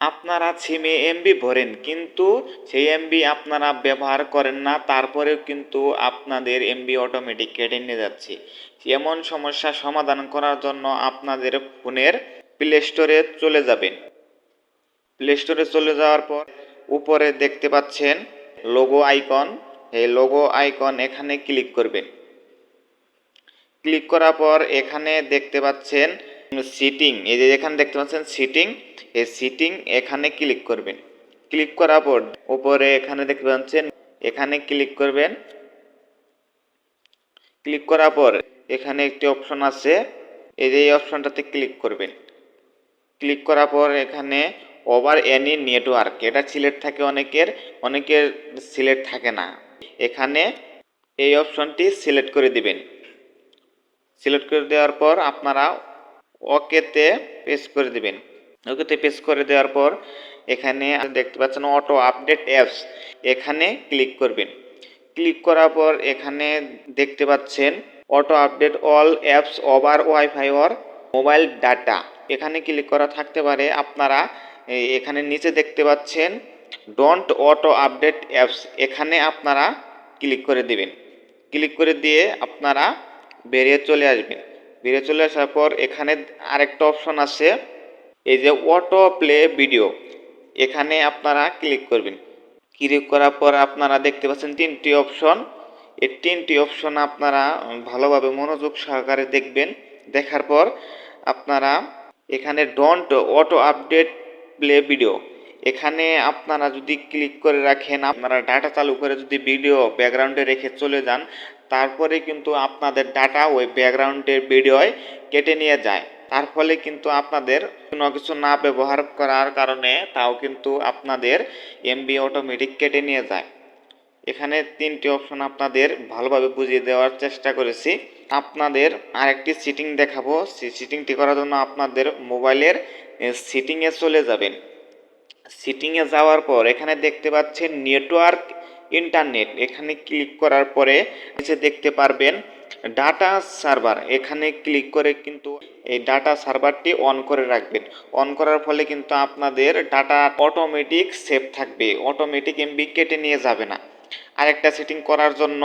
আপনারা সিমে এমবি ভরেন কিন্তু সেই এমবি আপনারা ব্যবহার করেন না, তারপরেও কিন্তু আপনাদের এমবি অটোমেটিক কেটে নিয়ে যাচ্ছে। এমন সমস্যা সমাধান করার জন্য আপনাদের ফোনের প্লে স্টোরে চলে যাবেন। প্লে স্টোরে চলে যাওয়ার পর উপরে দেখতে পাচ্ছেন লোগো আইকন এই লোগো আইকন এখানে ক্লিক করবেন। ক্লিক করার পর এখানে দেখতে পাচ্ছেন সিটিং এই যে এখানে দেখতে পাচ্ছেন সিটিং এই সিটিং এখানে ক্লিক করবেন। ক্লিক করার পর উপরে এখানে দেখতে পাচ্ছেন, এখানে ক্লিক করবেন। ক্লিক করার পর এখানে একটি অপশন আছে, এই যে এই অপশনটাতে ক্লিক করবেন। ক্লিক করার পর এখানে ওভার এনি নেটওয়ার্ক এটা সিলেক্ট থাকে অনেকের অনেকের সিলেক্ট থাকে না। এখানে এই অপশনটি সিলেক্ট করে দিবেন। সিলেক্ট করে দেওয়ার পর আপনারা ওকেতে পেস করে দিবেন। ওকেতে পেস করে দেওয়ার পর এখানে দেখতে পাচ্ছেন অটো আপডেট অ্যাপস এখানে ক্লিক করবেন। ক্লিক করার পর এখানে দেখতে পাচ্ছেন auto update all apps over wifi or mobile data এখানে ক্লিক করা থাকতে পারে আপনারা এখানে নিচে দেখতে পাচ্ছেন ডোন্ট অটো আপডেট অ্যাপস এখানে আপনারা ক্লিক করে দিবেন। ক্লিক করে দিয়ে আপনারা বেরিয়ে চলে আসবেন। বেরিয়ে চলে আসার পর এখানে আরেকটা অপশন আছে, এই যে অটো প্লে ভিডিও এখানে আপনারা ক্লিক করবেন। ক্লিক করার পর আপনারা দেখতে পাচ্ছেন তিনটি অপশন এই তিনটি অপশন আপনারা ভালোভাবে মনোযোগ সহকারে দেখবেন। দেখার পর আপনারা এখানে don't auto update play video এখানে আপনারা যদি ক্লিক করে রাখেন, আপনারা ডাটা চালু করে যদি ভিডিও ব্যাকগ্রাউন্ডে রেখে চলে যান তারপরে কিন্তু আপনাদের ডাটা ওই ব্যাকগ্রাউন্ডের ভিডিওয় কেটে নিয়ে যায়। তার ফলে কিন্তু আপনাদের কোনো কিছু না ব্যবহার করার কারণে তাও কিন্তু আপনাদের এমবি অটোমেটিক কেটে নিয়ে যায়। এখানে তিনটি অপশন আপনাদের ভালোভাবে বুঝিয়ে দেওয়ার চেষ্টা করেছি। আপনাদের আরেকটি সিটিং দেখাবো। সেই সিটিংটি করার জন্য আপনাদের মোবাইলের সিটিংয়ে চলে যাবেন। সিটিংয়ে যাওয়ার পর এখানে দেখতে পাচ্ছেন নেটওয়ার্ক ইন্টারনেট। এখানে ক্লিক করার পরে নিচে দেখতে পারবেন ডাটা সার্ভার। এখানে ক্লিক করে কিন্তু এই ডাটা সার্ভারটি অন করে রাখবেন। অন করার ফলে কিন্তু আপনাদের ডাটা অটোমেটিক সেভ থাকবে। অটোমেটিক এমবি কেটে নিয়ে যাবে না। আরেকটা সেটিং করার জন্য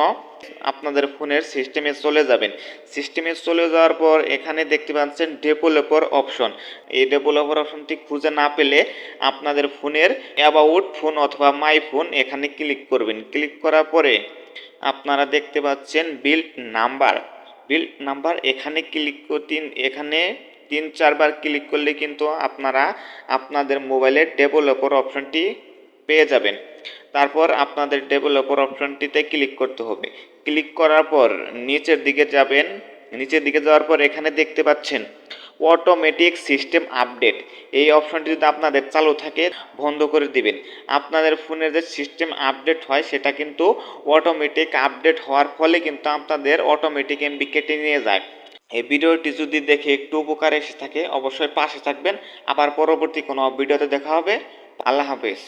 আপনাদের ফোনের সিস্টেমে চলে যাবেন। সিস্টেমে চলে যাওয়ার পর এখানে দেখতে পাচ্ছেন ডেভেলপার অপশন। এই ডেভেলপার অপশনটি খুঁজে না পেলে আপনাদের ফোনের অ্যাবাউট ফোন অথবা মাই ফোন এখানে ক্লিক করবেন। ক্লিক করার পরে আপনারা দেখতে পাচ্ছেন বিল্ড নাম্বার। বিল্ড নাম্বার এখানে ক্লিক তিন এখানে তিন চারবার ক্লিক করলে কিন্তু আপনারা আপনাদের মোবাইলের ডেভেলপার অপশনটি পেয়ে যাবেন। তারপর আপনাদের ডেভেলপার অপশনটিতে ক্লিক করতে হবে। ক্লিক করার পর নিচের দিকে যাবেন। নিচের দিকে যাওয়ার পর এখানে দেখতে পাচ্ছেন অটোমেটিক সিস্টেম আপডেট এই অপশনটি যদি আপনাদের চালু থাকে, বন্ধ করে দিবেন। আপনাদের ফোনের যে সিস্টেম আপডেট হয়, সেটা কিন্তু অটোমেটিক আপডেট হওয়ার ফলে কিন্তু আপনাদের অটোমেটিক এমবি কেটে নিয়ে যায়। এই ভিডিওটি যদি দেখে একটু উপকার এসে থাকে, অবশ্যই পাশে থাকবেন। আবার পরবর্তী কোনো ভিডিওতে দেখা হবে। আল্লাহ হাফেজ।